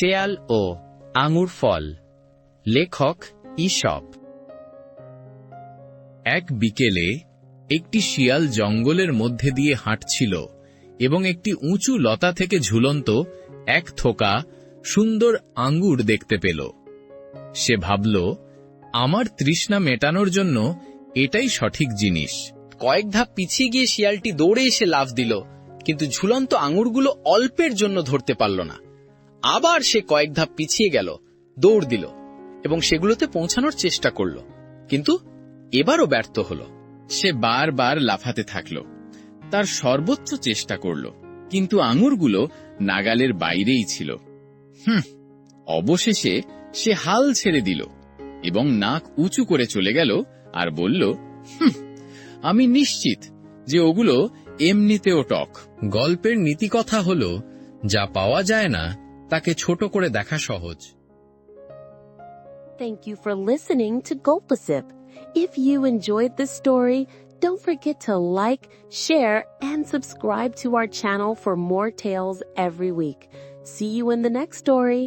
শেয়াল ও আঙুর ফল। লেখক ইসব। এক বিকেলে একটি শিয়াল জঙ্গলের মধ্যে দিয়ে হাঁটছিল এবং একটি উঁচু লতা থেকে ঝুলন্ত এক থোকা সুন্দর আঙ্গুর দেখতে পেল। সে ভাবল, আমার তৃষ্ণা মেটানোর জন্য এটাই সঠিক জিনিস। কয়েক ধাপ পিছিয়ে গিয়ে শিয়ালটি দৌড়ে এসে লাফ দিল, কিন্তু ঝুলন্ত আঙুরগুলো অল্পের জন্য ধরতে পারল না। আবার সে কয়েক ধাপ পিছিয়ে গেল, দৌড় দিল এবং সেগুলোতে পৌঁছানোর চেষ্টা করল। কিন্তু এবারও ব্যর্থ হল। সে বারবার লাফাতে থাকল, তার সর্বোচ্চ চেষ্টা করল, কিন্তু আঙুরগুলো নাগালের বাইরেই ছিল। হুম, অবশেষে সে হাল ছেড়ে দিল এবং নাক উঁচু করে চলে গেল আর বলল, হুম, আমি নিশ্চিত যে ওগুলো এমনিতেও টক। গল্পের নীতিকথা হল, যা পাওয়া যায় না তাকে ছোট করে দেখা সহজ Thank you for listening to Gulpasip. If you enjoyed this story, don't forget to like, share, and subscribe to our channel for more tales every week. See you in the next story.